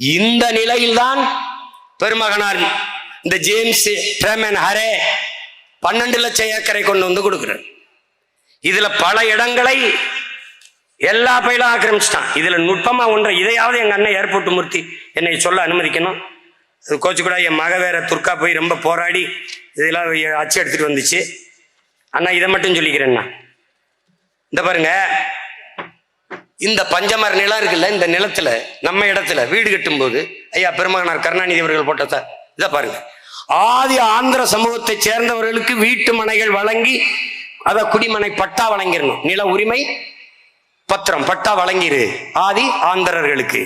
இந்த நிலையில்தான் பெருமகனார் இந்த ஜேம்ஸ் பிரேமன் ஹரே பன்னெண்டு லட்சம் ஏக்கரை கொண்டு வந்து கொடுக்குறார். இதுல பல இடங்களை எல்லா பயிலும் ஆக்கிரமிச்சிட்டான். இதுல நுட்பமா ஒன்றை இதையாவது எங்க அண்ணன் ஏர்போர்ட் மூர்த்தி என்னை சொல்ல அனுமதிக்கணும். அது கோச்சு கூட என் மக வேற துர்கா போய் ரொம்ப போராடி இதெல்லாம் அச்சு எடுத்துட்டு வந்துச்சு. அண்ணா இதை மட்டும் சொல்லிக்கிறேன்னா இந்த பாருங்க இந்த பஞ்சமர நிலம் இருக்குல்ல இந்த நிலத்துல நம்ம இடத்துல வீடு கட்டும்போது ஐயா பெருமகனார் கருணாநிதி அவர்கள் போட்ட இதை பாருங்க. ஆதி ஆந்திர சமூகத்தை சேர்ந்தவர்களுக்கு வீட்டு மனைகள் வழங்கி அத குடிமனை பட்டா வழங்கிடணும். நில உரிமை பத்திரம் பட்டா வழங்கிரு ஆதி ஆந்திரர்களுக்கு.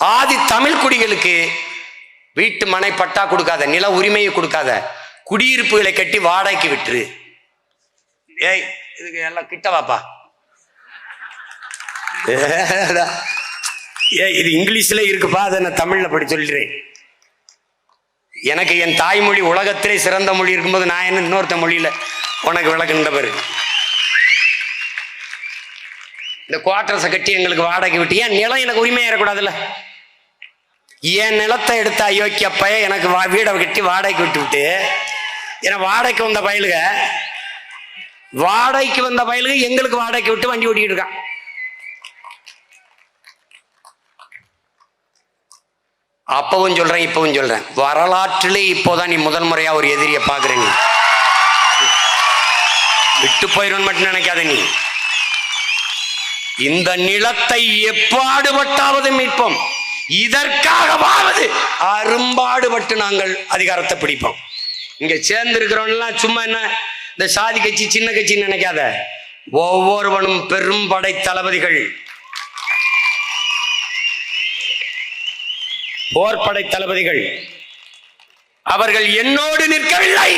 ஆதி தமிழ் குடிகளுக்கு வீட்டு மனை பட்டா கொடுக்காத நில உரிமையை கொடுக்காத குடியிருப்புகளை கட்டி வாடகைக்கு விட்டுரு. ஏய் இதுக்கு எல்லாம் கிட்ட வாப்பா. இது இங்கிலீஷ்ல இருக்குப்பா அதை நான் தமிழ்ல படி சொல்றேன். எனக்கு என் தாய்மொழி உலகத்திலே சிறந்த மொழி இருக்கும்போது நான் என்ன இன்னொருத்த மொழியில உனக்கு விளக்குன்ற பாரு. இந்த குவார்டர்ஸை கட்டி எங்களுக்கு வாடகை விட்டு ஏன் நிலம் எனக்கு உரிமை ஏறக்கூடாதுல்ல? என் நிலத்தை எடுத்த அயோக்கிய பைய எனக்கு வா- வீடை கட்டி வாடகைக்கு விட்டு விட்டு ஏன்னா வாடகைக்கு வந்த பயலுக வாடகைக்கு வந்த பயலுக எங்களுக்கு வாடகைக்கு விட்டு வண்டி ஓட்டிக்கிட்டு இருக்கான். அப்பவும் சொல்கிறேன் இப்பவும் சொல்றேன். வரலாற்றிலே இப்போதான் நீ முதல் முறையாக ஒரு எதிரியை பாக்குற நீ. விட்டு போயிடும் மட்டும் நினைக்காத நீ. இந்த நிலத்தை எப்பாடுபட்டாவது மீட்போம். இதற்காகவாவது அரும்பாடுபட்டு நாங்கள் அதிகாரத்தை பிடிப்போம். இங்கே சேர்ந்திருக்கிறவன்லாம் சும்மா என்ன இந்த சாதி கட்சி சின்ன கட்சின்னு நினைக்காத. ஒவ்வொருவனும் பெரும் படை தளபதிகள் போர்படை தளபதிகள் அவர்கள் என்னோடு நிற்கவில்லை.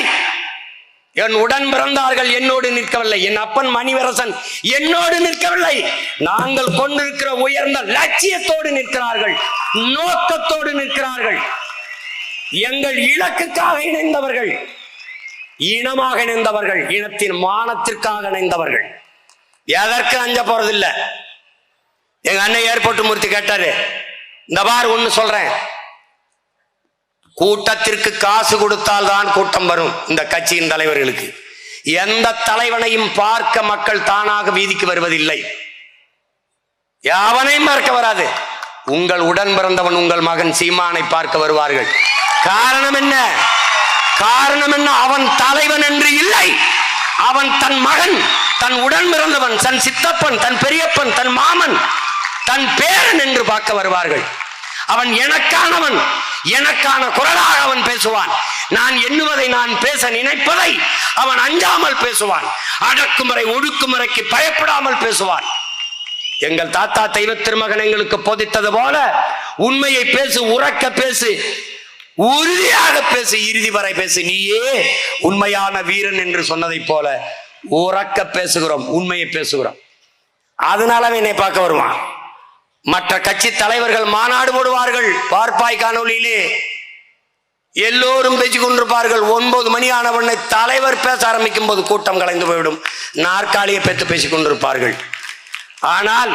என் உடன் பிறந்தார்கள் என்னோடு நிற்கவில்லை. என் அப்பன் மணிவரசன் என்னோடு நிற்கவில்லை. நாங்கள் கொண்டிருக்கிற உயர்ந்த லட்சியத்தோடு நிற்கிறார்கள் நோக்கத்தோடு நிற்கிறார்கள். எங்கள் இலக்குக்காக இணைந்தவர்கள் இனமாக இணைந்தவர்கள் இனத்தின் மானத்திற்காக இணைந்தவர்கள். எதற்கு அஞ்ச போறதில்லை? எங்க அண்ணன் ஏர்போர்ட் மூர்த்தி கேட்டாரு இந்த பார் ஒண்ணு சொல்றேன். கூட்டத்திற்கு காசு கொடுத்தால் தான் கூட்டம் வரும் இந்த கட்சியின் தலைவர்களுக்கு. எந்த தலைவனையும் பார்க்க மக்கள் தானாக வீதிக்கு வருவதில்லை. யாவனையும் பார்க்க வராது. உங்கள் உடன் பிறந்தவன் உங்கள் மகன் சீமானை பார்க்க வருவார்கள். காரணம் என்ன? காரணம் என்ன? அவன் தலைவன் என்று இல்லை. அவன் தன் மகன் தன் உடன் பிறந்தவன் தன் சித்தப்பன் தன் பெரியப்பன் தன் மாமன். தன் பேரன் என்று பார்க்க வருவார்கள். அவன் எனக்கானவன் எனக்கான குரலாக அவன் பேசுவான். நான் எண்ணுவதை நான் பேச நினைப்பதை அவன் அஞ்சாமல் பேசுவான். அடக்குமுறை ஒடுக்குமுறைக்கு பயப்படாமல் பேசுவான். எங்கள் தாத்தா தெய்வ திருமகன் எங்களுக்கு போதித்தது போல உண்மையை பேசு உறக்க பேசு உறுதியாக பேசு இறுதி வரை பேசு. நீயே உண்மையான வீரன் என்று சொன்னதைப் போல உறக்க பேசுகிறோம் உண்மையை பேசுகிறோம். அதனால அவன் என்னை பார்க்க வருவான். மற்ற கட்சி தலைவர்கள் மாநாடு போடுவார்கள். பார்ப்பாய் காணொலியிலே எல்லோரும் பேசிக் கொண்டிருப்பார்கள் ஒன்பது மணி ஆனவனை தலைவர் பேச ஆரம்பிக்கும் போது கூட்டம் கலைந்து போய்விடும். நாற்காலியை பெற்று பேசிக் கொண்டிருப்பார்கள் ஆனால்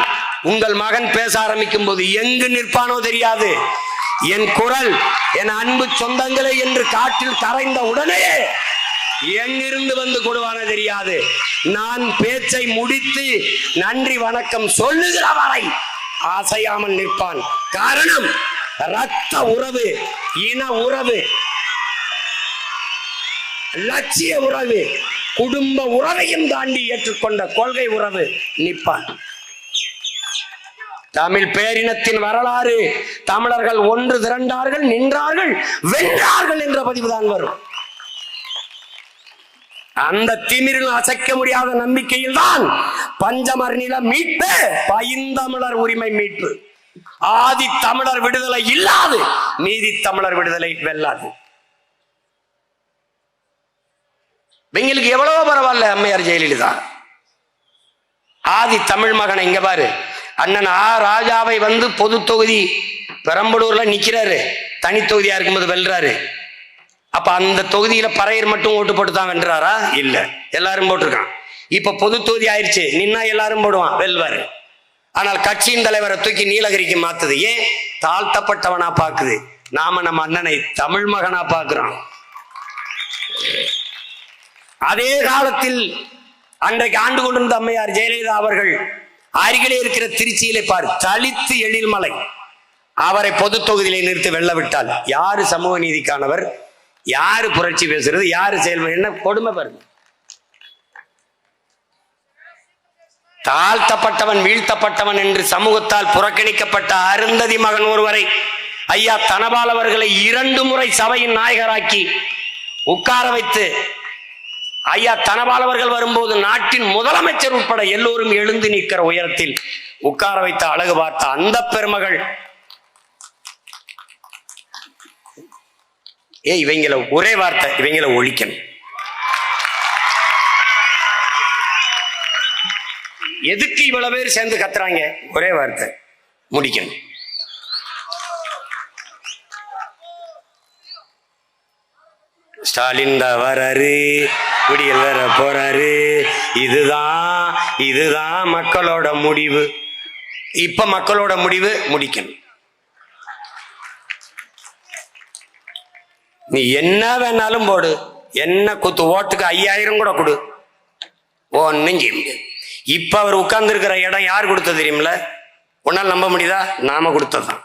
உங்கள் மகன் பேச ஆரம்பிக்கும் போது எங்கு நிற்பானோ தெரியாது. என் குரல் என் அன்பு சொந்தங்களே என்று காற்றில் கரைந்த உடனே எங்கிருந்து வந்து கொடுவான தெரியாது. நான் பேச்சை முடித்து நன்றி வணக்கம் சொல்லுகிற வரை அசையாமல் நிற்பான். காரணம் ரத்த உறவு இன உறவு. லட்சிய உறவு குடும்ப உறவையும் தாண்டி ஏற்றுக்கொண்ட கொள்கை உறவு நிற்பான். தமிழ் பேரினத்தின் வரலாறு தமிழர்கள் ஒன்று திரண்டார்கள் நின்றார்கள் வென்றார்கள் என்ற பதிவுதான் வரும். அந்த திமிரில் அசைக்க முடியாத நம்பிக்கையில் தான் பஞ்சமர் நில மீட்பு. பைந்தமிழர் உரிமை மீட்பு. ஆதி தமிழர் விடுதலை இல்லாது நீதி தமிழர் விடுதலை வெல்லாது. எங்களுக்கு எவ்வளவோ பரவாயில்ல அம்மையார் ஜெயலலிதா. ஆதி தமிழ் மகனை இங்க பாரு. அண்ணன் ஆ ராஜாவை வந்து பொது தொகுதி பெரம்பலூர்ல நிக்கிறாரு. தனி தொகுதியா இருக்கும்போது வெல்றாரு. அப்ப அந்த தொகுதியில பறையர் மட்டும் ஓட்டு போட்டு தான் வென்றாரா இல்ல. எல்லாரும் போட்டிருக்கான் இப்ப பொது தொகுதி ஆயிருச்சு. நின்னா எல்லாரும் போடுவான் வெல்வர். ஆனால் கட்சியின் தலைவரை தூக்கி நீலகிரிக்கு மாத்துது. ஏன்? தாழ்த்தப்பட்டவனா பாக்குது. நாம நம்ம அண்ணனை தமிழ் மகனா பாக்குறோம். அதே காலத்தில் அன்றைக்கு ஆண்டு கொண்டிருந்த அம்மையார் ஜெயலலிதா அவர்கள் அருகிலே இருக்கிற திருச்சியிலே பார் தலித்து எழில்மலை அவரை பொது தொகுதியிலே நிறுத்தி வெல்ல விட்டால் யாரு சமூக நீதிக்கானவர்? யாரு புரட்சி பேசுறது? யாரு செயல்படு என்ன கொடுமை பாருங்க. தாழ்த்தப்பட்டவன் வீழ்த்தப்பட்டவன் என்று சமூகத்தால் புறக்கணிக்கப்பட்ட அருந்ததி மகன் ஒருவரை ஐயா தனபால் அவர்களை இரண்டு முறை சபையின் நாயகராக்கி உட்கார வைத்து ஐயா தனபால் அவர்கள் வரும்போது நாட்டின் முதலமைச்சர் உட்பட எல்லோரும் எழுந்து நிற்கிற உயரத்தில் உட்கார வைத்த அழகு பார்த்த அந்த பெருமகள். ஏ இவங்களை ஒரே வார்த்தை இவங்களை ஒழிக்கணும். எதுக்கு இவ்வளவு பேர் சேர்ந்து கத்துறாங்க? ஒரே வார்த்தை. முடிக்கணும். ஸ்டாலின் தான் வராரு விடியல் வர போறாரு. இதுதான் இதுதான் மக்களோட முடிவு. இப்ப மக்களோட முடிவு முடிக்கணும். நீ என்ன வேணாலும் போடு. என்ன குத்து ஓட்டுக்கு ஐயாயிரம் கூட கொடு. ஒன்னும் செய்ய முடியாது. இப்ப அவர் உட்கார்ந்து இருக்கிற இடம் யார் கொடுத்தது தெரியுமில உன்னால் நம்ப முடியுதா? நாம கொடுத்ததுதான்.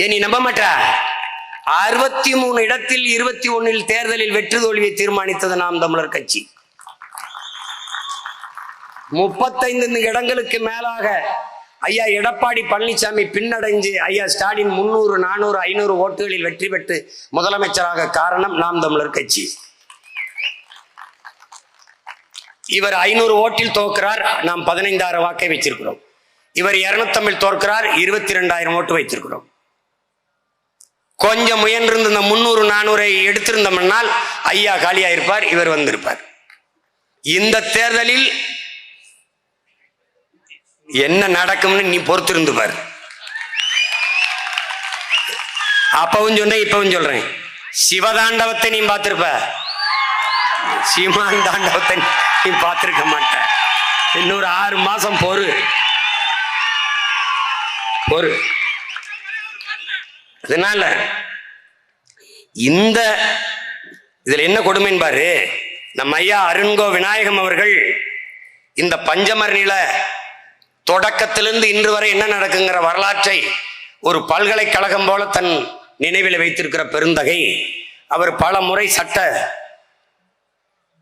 ஏ நீ நம்ப மாட்ட? அறுபத்தி மூணு இடத்தில் இருபத்தி ஒன்னில் தேர்தலில் வெற்றி தோல்வியை தீர்மானித்தது நாம் தமிழர் கட்சி. முப்பத்தைந்து இடங்களுக்கு மேலாக ஐயா எடப்பாடி பழனிசாமி பின்னடைஞ்சு ஐயா ஸ்டாலின் முன்னூறு நானூறு ஐநூறு ஓட்டுகளில் வெற்றி பெற்று முதலமைச்சராக காரணம் நாம் தமிழர் கட்சி. இவர் ஐநூறு ஓட்டில் தோற்கிறார் நாம் பதினைந்தாயிரம் வாக்கை வச்சிருக்கிறோம் இவர் இருநூத்தமிழ் தோற்கிறார் இருபத்தி ரெண்டாயிரம் ஓட்டு வைத்திருக்கிறோம். கொஞ்சம் முயன்றிருந்த இந்த முந்நூறு நானூறை எடுத்திருந்தோம்னால் ஐயா காலியா இருப்பார் இவர் வந்திருப்பார். இந்த தேர்தலில் என்ன நடக்கும்னு நீ பொறுத்திருந்து பாரு அப்பவும் சொன்னேன் இப்பவும் சொல்றேன். சிவதாண்டவத்தை நீ பார்த்திருப்ப. சீமான் தாண்டவத்தை நீ பார்த்திருக்க மாட்ட இன்னொரு ஆறு மாசம் பொறு பொறு அதனால இந்த இதுல என்ன கொடுமைன்னு பாரு. நம்ம ஐயா அருண்கோ விநாயகம் அவர்கள் இந்த பஞ்சமர் நில தொடக்கத்திலிருந்து இன்று வரை என்ன நடக்குங்கிற வரலாற்றை ஒரு பல்கலைக்கழகம் போல தன் நினைவில் வைத்திருக்கிற பெருந்தகை. அவர் பல முறை சட்ட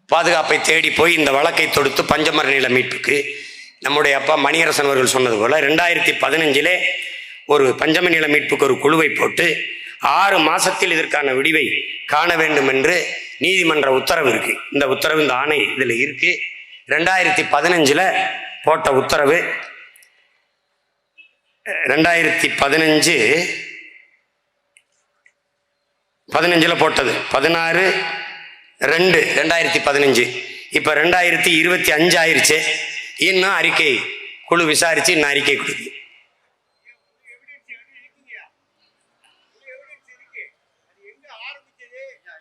பாதுகாப்பை தேடி போய் இந்த வழக்கை தொடுத்து பஞ்சமர் நில மீட்புக்கு நம்முடைய அப்பா மணியரசன் அவர்கள் சொன்னது போல் ரெண்டாயிரத்தி பதினஞ்சிலே ஒரு பஞ்சம நில மீட்புக்கு ஒரு குழுவை போட்டு ஆறு மாதத்தில் இதற்கான விடிவை காண வேண்டும் என்று நீதிமன்ற உத்தரவு இருக்குது இந்த உத்தரவு இந்த ஆணை இதில் இருக்குது ரெண்டாயிரத்தி பதினஞ்சில் போட்ட உத்தரவு ரெண்டாயிரத்தி பதினஞ்சு பதினஞ்சில் போட்டது. பதினாறு ரெண்டு ரெண்டாயிரத்தி பதினஞ்சு. இப்ப ரெண்டாயிரத்தி இருபத்தி அஞ்சு ஆயிருச்சு. இன்னும் அறிக்கை குழு விசாரிச்சு இன்னும் அறிக்கை கொடுக்குது.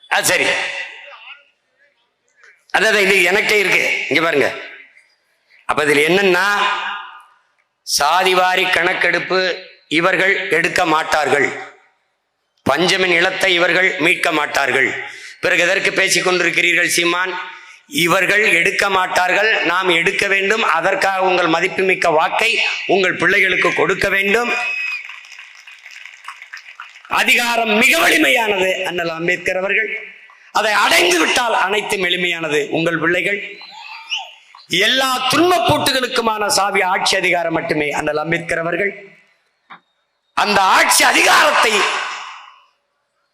அது சரி. அதான் இது எனக்கே இருக்கு. இங்க பாருங்க. அப்ப இதுல என்னன்னா சாதிவாரி கணக்கெடுப்பு இவர்கள் எடுக்க மாட்டார்கள். பஞ்சமின் நிலத்தை இவர்கள் மீட்க மாட்டார்கள். பிறகு எதற்கு பேசிக் கொண்டிருக்கிறீர்கள் சீமான்? இவர்கள் எடுக்க மாட்டார்கள் நாம் எடுக்க வேண்டும். அதற்காக உங்கள் மதிப்புமிக்க வாக்கை உங்கள் பிள்ளைகளுக்கு கொடுக்க வேண்டும். அதிகாரம் மிக வலிமையானது அண்ணல் அம்பேத்கர் அவர்கள். அதை அடைந்து விட்டால் அனைத்தும் எளிமையானது உங்கள் பிள்ளைகள். எல்லா துன்பப்பூட்டுகளுக்குமான சாவி ஆட்சி அதிகாரம் மட்டுமே அண்ணல் அம்பேத்கர் அவர்கள். அந்த ஆட்சி அதிகாரத்தை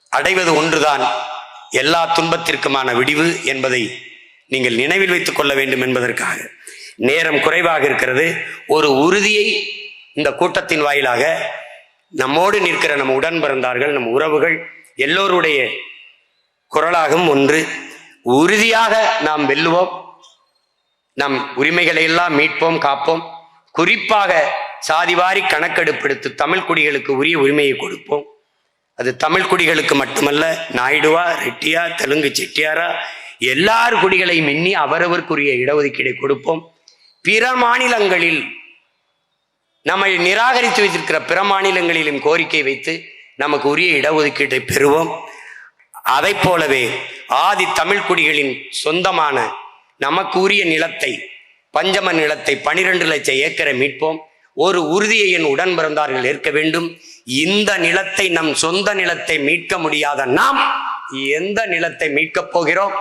அடைவது ஒன்றுதான். எல்லா துன்பத்திற்குமான விடிவு என்பதை நீங்கள் நினைவில் வைத்துக் கொள்ள வேண்டும் என்பதற்காக. நேரம் குறைவாக இருக்கிறது. ஒரு உறுதியை இந்த கூட்டத்தின் வாயிலாக நம்மோடு நிற்கிற நம் உடன் பிறந்தார்கள் நம் உறவுகள் எல்லோருடைய குரலாகும் ஒன்று. உறுதியாக நாம் வெல்லுவோம். நம் உரிமைகளை எல்லாம் மீட்போம் காப்போம். குறிப்பாக சாதிவாரி கணக்கெடுப்பெடுத்து தமிழ் குடிகளுக்கு உரிய உரிமையை கொடுப்போம். அது தமிழ் குடிகளுக்கு மட்டுமல்ல நாயுடுவா ரெட்டியா தெலுங்கு செட்டியாரா எல்லார் குடிகளையும் எண்ணி அவரவருக்குரிய இடஒதுக்கீடை கொடுப்போம். பிற மாநிலங்களில் நம்மை நிராகரித்து வைத்திருக்கிற பிற மாநிலங்களிலும் கோரிக்கை வைத்து நமக்கு உரிய இடஒதுக்கீட்டை பெறுவோம். அதை போலவே ஆதி தமிழ் குடிகளின் சொந்தமான நமக்கு உரிய நிலத்தை பஞ்சம நிலத்தை பனிரெண்டு லட்சம் ஏக்கரை மீட்போம். ஒரு உறுதியை என் உடன் பிறந்தார்கள் ஏற்க வேண்டும். இந்த நிலத்தை நம் சொந்த நிலத்தை மீட்க முடியாத நாம் எந்த நிலத்தை மீட்கப் போகிறோம்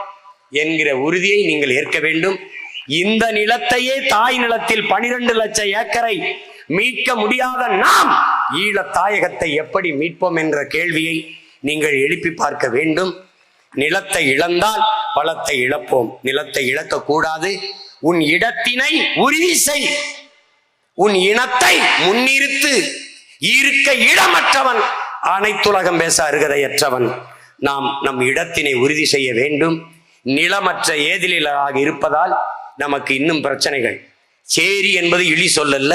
என்கிற உறுதியை நீங்கள் ஏற்க வேண்டும். இந்த நிலத்தையே தாய் நிலத்தில் பனிரெண்டு லட்சம் ஏக்கரை மீட்க முடியாத நாம் ஈழ தாயகத்தை எப்படி மீட்போம் என்ற கேள்வியை நீங்கள் எழுப்பி பார்க்க வேண்டும். நிலத்தை இழந்தால் பலத்தை இழப்போம். நிலத்தை இழக்க கூடாது உன் இடத்தினை உறுதி செய். உன் இனத்தை முன்னிறுத்து. இருக்க இடமற்றவன். அனைத்துலகம் பேச அருகதையற்றவன். நாம் நம் இடத்தினை உறுதி செய்ய வேண்டும். நிலமற்ற ஏதிலாக இருப்பதால் நமக்கு இன்னும் பிரச்சனைகள். சேரி என்பது இழி சொல்லல்ல.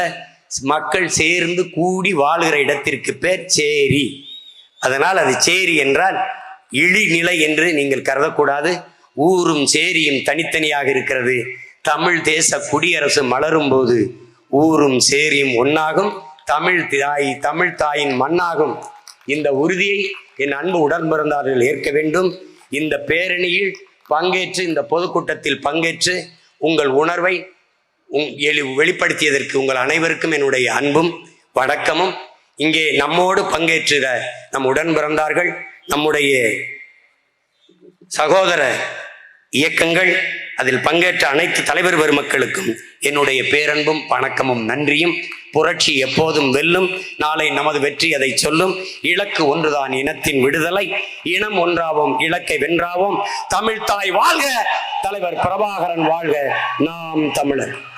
மக்கள் சேர்ந்து கூடி வாழுகிற இடத்திற்கு பேர் சேரி. அதனால் அது சேரி என்றால் இழிநிலை என்று நீங்கள் கருதக்கூடாது. ஊரும் சேரியும் தனித்தனியாக இருக்கிறது. தமிழ் தேச குடியரசு மலரும் போது ஊரும் சேரியும் ஒன்றாகும் தமிழ் தாய் தமிழ் தாயின் மண்ணாகும். இந்த உறுதியை என் அன்பு உடன்பிறந்தார்கள் ஏற்க வேண்டும். இந்த பேரணியில் பங்கேற்று இந்த பொதுக்கூட்டத்தில் பங்கேற்று உங்கள் உணர்வை உங் வெளிப்படுத்தியதற்கு உங்கள் அனைவருக்கும் என்னுடைய அன்பும் வணக்கமும். இங்கே நம்மோடு பங்கேற்றுகிற நம் உடன் பிறந்தார்கள் நம்முடைய சகோதர இயக்கங்கள் அதில் பங்கேற்ற அனைத்து தலைவர் பெருமக்களுக்கும் என்னுடைய பேரன்பும் வணக்கமும் நன்றியும். புரட்சி எப்போதும் வெல்லும். நாளை நமது வெற்றி அதை சொல்லும். இலக்கு ஒன்றுதான் இனத்தின் விடுதலை. இனம் ஒன்றாவோம் இலக்கை வென்றாவோம். தமிழ்தாய் வாழ்க. தலைவர் பிரபாகரன் வாழ்க. நாம் தமிழர்.